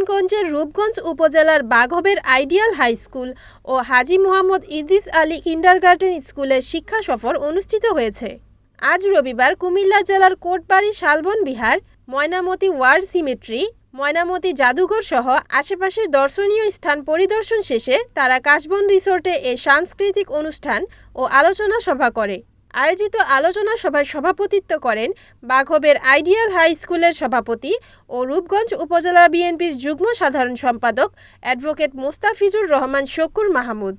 রূপগঞ্জ উপজেলার Baghber ideal high school ও Haji Mohammad Idris Ali kindergarten স্কুলের শিক্ষা সফর অনুষ্ঠিত হয়েছে। আজ রবিবার কুমিল্লা জেলার কোটবাড়ি, শালবন বিহার, ময়নামতি ওয়ার্ড সিমেট্রি, ময়নামতি জাদুঘর সহ আশেপাশের দর্শনীয় স্থান পরিদর্শন শেষে তারা কাশবন রিসোর্টে এ সাংস্কৃতিক অনুষ্ঠান ও আলোচনা সভা করে। আয়োজিত আলোচনা সভায় সভাপতিত্ব করেন বাঘবের আইডিয়াল হাই স্কুলের সভাপতি ও রূপগঞ্জ উপজেলা বিএনপির যুগ্ম সাধারণ সম্পাদক অ্যাডভোকেট মুস্তাফিজুর রহমান শকুর মাহমুদ।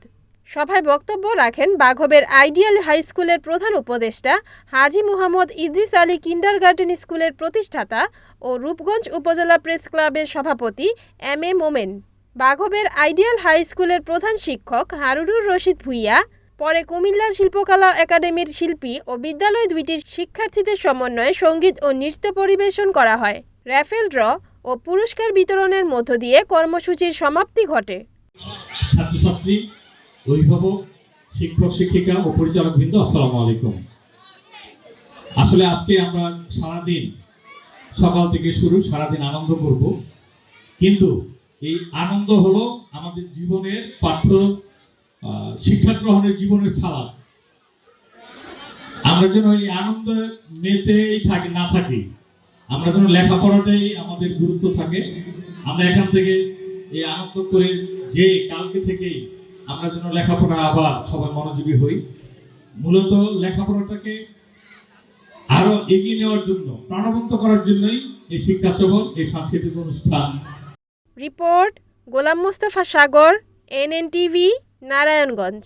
সভায় বক্তব্য রাখেন বাঘবের আইডিয়াল হাই স্কুলের প্রধান উপদেষ্টা হাজি মুহাম্মদ ইদ্রিস আলী কিন্ডারগার্টেন স্কুলের প্রতিষ্ঠাতা ও রূপগঞ্জ উপজেলা প্রেস ক্লাবের সভাপতি M A Momen. Baghber ideal high স্কুলের প্রধান শিক্ষক হারুরুর রশিদ ভুইয়া পরে কুমিল্লা শিল্পকলা একাডেমির শিল্পী ও বিদ্যালয় দুইটির শিক্ষার্থীদের সমন্বয়ে সংগীত ও নৃত্য পরিবেশন করা হয়। র্যাফেল ড্র ও পুরস্কার বিতরণের মধ্য দিয়ে কর্মসূচির সমাপ্তি ঘটে। ছাত্রছাত্রী, অভিভাবক, শিক্ষক, শিক্ষিকা ও পরিচালক বৃন্দ আসসালামু আলাইকুম। আসলে আজকে আমরা সারাদিন, সকাল থেকে শুরু সারাদিন আনন্দ করব। কিন্তু এই আনন্দ হলো আমাদের জীবনের পাঠ্য শিক্ষা গ্রহণের জীবনের সালাদ। আমরা যেন এই আনন্দ মেতেই থাকি, না থাকি, আমরা যেন লেখাপড়াটাই আমাদের গুরুত্ব থাকে। আমরা এখান থেকে এই আনন্দ করে যে কালকে থেকেই আমরা যেন লেখাপড়া আবার সবাই মনোযোগী হই। মূলত লেখাপড়াটাকে আরও এগিয়ে নেওয়ার জন্য, প্রাণবন্ত করার জন্যই এই শিক্ষা সফর এই সাংস্কৃতিক অনুষ্ঠান। Report Golam Mostafa Sagar, NNTV. Narayanganj